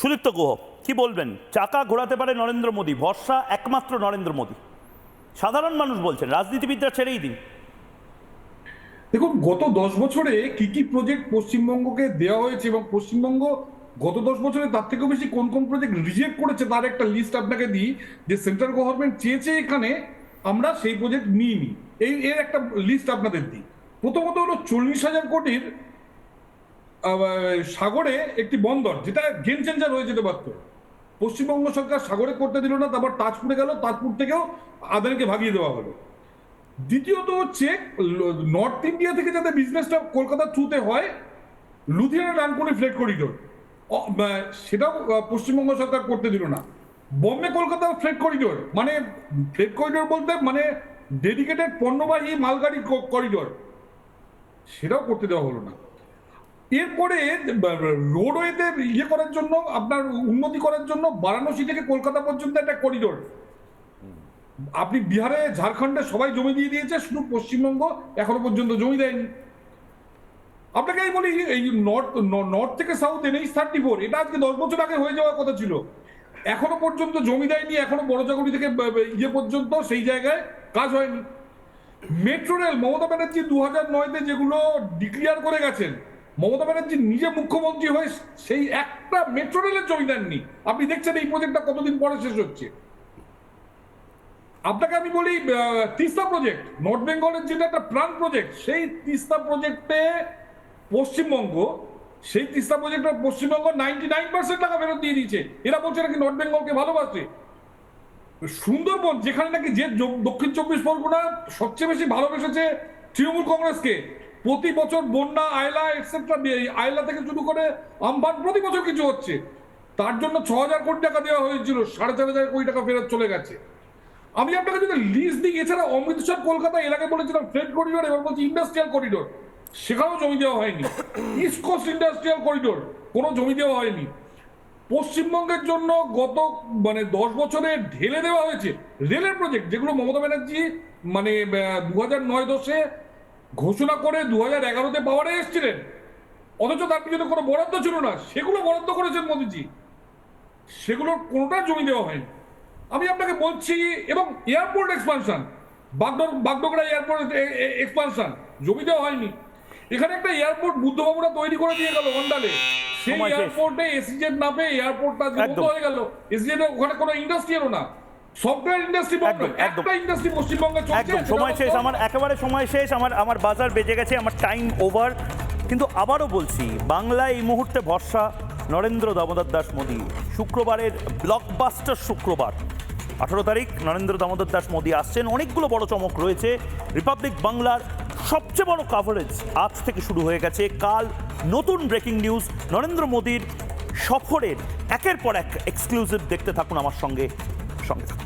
সুদীপ্ত গুহ, কি বলবেন? চাকা ঘোরাতে পারে নরেন্দ্র মোদী, ভরসা একমাত্র নরেন্দ্র মোদী। সাধারণ মানুষ বলছেন, রাজনীতিবিদরা ছেড়েই দিন। দেখুন, গত দশ বছরে কি কি প্রজেক্ট পশ্চিমবঙ্গকে দেওয়া হয়েছে এবং পশ্চিমবঙ্গ গত দশ বছরে তার থেকেও বেশি কোন কোন প্রজেক্ট রিজেক্ট করেছে তার একটা লিস্ট আপনাকে দিই, যে সেন্ট্রাল গভর্নমেন্ট চেয়েছে এখানে, আমরা সেই প্রজেক্ট নিইনি। এই, এর একটা লিস্ট আপনাদের দিই। প্রথমত হলো চল্লিশ হাজার কোটির সাগরে একটি বন্দর, যেটা গেম চেঞ্জার হয়ে যেতে পারতো। পশ্চিমবঙ্গ সরকার সাগরে করতে দিল না, তারপর তাজপুরে গেল, তাজপুর থেকেও আদানিকে ভাগিয়ে দেওয়া হলো। দ্বিতীয়ত হচ্ছে নর্থ ইন্ডিয়া থেকে যাতে বিজনেসটা কলকাতার থ্রুতে হয়, লুধিয়ানা ডানকুনি ফ্লেট করিডোর সেটাও পশ্চিমবঙ্গ সরকার করতে দিল না। বম্বে কলকাতা ফ্লেট করিডোর মানে ফ্লেট করিডোর বলতে মানে ডেডিকেটেড পণ্যবাহী মালগাড়ি করিডোর সেটাও করতে দেওয়া হলো না। এরপরে রোডওয়েতে ইয়ে করার জন্য, আপনার উন্নতি করার জন্য বারাণসী থেকে কলকাতা পর্যন্ত একটা করিডোর আপনি বিহারে, ঝাড়খণ্ডে সবাই জমি দিয়ে দিয়েছে, শুধু পশ্চিমবঙ্গ এখনও পর্যন্ত জমি দেয়নি। আপনাকে আমি বলি, এই নর্থ নর্থ থেকে সাউথ এনএইচ থার্টি ফোর এটা আজকে দশ বছর আগে হয়ে যাওয়ার কথা ছিল। এখনও পর্যন্ত জমি দেয়নি, এখনও বড় জাগুড়ি থেকে ইয়ে পর্যন্ত সেই জায়গায় কাজ হয়নি। মেট্রো রেল মমতা ব্যানার্জি দু হাজার নয়তে যেগুলো ডিক্লিয়ার করে গেছেন মমতা ব্যানার্জি নিজে মুখ্যমন্ত্রী হয়ে সেই একটা মেট্রো রেলের জমি দেননি আপনি দেখছেন এই প্রজেক্টটা কতদিন পরে শেষ হচ্ছে? আপনাকে আমি বলি তিস্তা প্রজেক্ট নর্থ বেঙ্গলের যেটা একটা প্রাণ প্রজেক্ট সেই তিস্তা প্রজেক্টে পশ্চিমবঙ্গ, সেই তিস্তা প্রজেক্টে পশ্চিমবঙ্গ নাইনটি নাইন পার্সেন্ট টাকা ফেরত দিয়ে দিয়েছে। এরা বলছে নাকি নর্থ বেঙ্গলকে ভালোবাসে। সুন্দরবন, যেখানে নাকি যে দক্ষিণ চব্বিশ পরগনা সবচেয়ে বেশি ভালোবেসেছে তৃণমূল কংগ্রেসকে প্রতি বছর বন্যা, আয়লা এটসেট্রা আয়লা থেকে শুরু করে আমফান প্রতি বছর কিছু হচ্ছে। তার জন্য ছ হাজার কোটি টাকা দেওয়া হয়েছিল, সাড়ে চার হাজার কোটি টাকা ফেরত চলে গেছে। আমি আপনাকে যদি লিস্ট দিই, এছাড়া অমৃতসর কলকাতা এলাকায় বলেছিলাম ফ্রেড করিডোর এবার বলছি ইন্ডাস্ট্রিয়াল করিডোর সেখানেও জমি দেওয়া হয়নি। ইস্ট কোস্ট ইন্ডাস্ট্রিয়াল করিডোর কোনো জমি দেওয়া হয়নি। পশ্চিমবঙ্গের জন্য গত মানে দশ বছরে ঢেলে দেওয়া হয়েছে। রেলের প্রজেক্ট যেগুলো মমতা ব্যানার্জি মানে দু হাজার নয় দশে ঘোষণা করে দু হাজার এগারোতে পাওয়ারে এসেছিলেন। অথচ তার পিছনে কোনো বরাদ্দ ছিল না। সেগুলো বরাদ্দ করেছেন মোদিজি। সেগুলোর কোনোটা জমি দেওয়া হয়নি। আমি আপনাকে বলছি এবং এয়ারপোর্ট এক্সপানশন বাগডোর বাগডোগরা এয়ারপোর্ট এক্সপানশন জমি দেওয়া হয়নি। এখানে একটা এয়ারপোর্ট বুদ্ধবাবুরা তৈরি করে দিয়ে গেল অন্ডালে সেই এয়ারপোর্টে এসিজেড না পেয়ে এয়ারপোর্টটা বন্ধ হয়ে গেল। এসিজেড ওখানে কোনো ইন্ডাস্ট্রি এলো না। সফটওয়্যার ইন্ডাস্ট্রি একদম, একদম। একটা ইন্ডাস্ট্রি পশ্চিমবঙ্গে চলছে একদম সময় শেষ আমার একেবারে সময় শেষ আমার আমার বাজার বেজে গেছে আমার টাইম ওভার কিন্তু আবারও বলছি বাংলায় এই মুহূর্তে ভরসা নরেন্দ্র দামোদর দাস মোদী। শুক্রবারের ব্লকবাস্টার শুক্রবার। আঠারো তারিখ নরেন্দ্র দামোদর দাস মোদী আসছেন। অনেকগুলো বড় চমক রয়েছে। রিপাবলিক বাংলার সবচেয়ে বড় কাভারেজ আজ থেকে শুরু হয়ে গেছে। কাল নতুন ব্রেকিং নিউজ নরেন্দ্র মোদীর সফরের একের পর এক এক্সক্লুসিভ দেখতে থাকুন আমার সঙ্গে সঙ্গে থাকুন।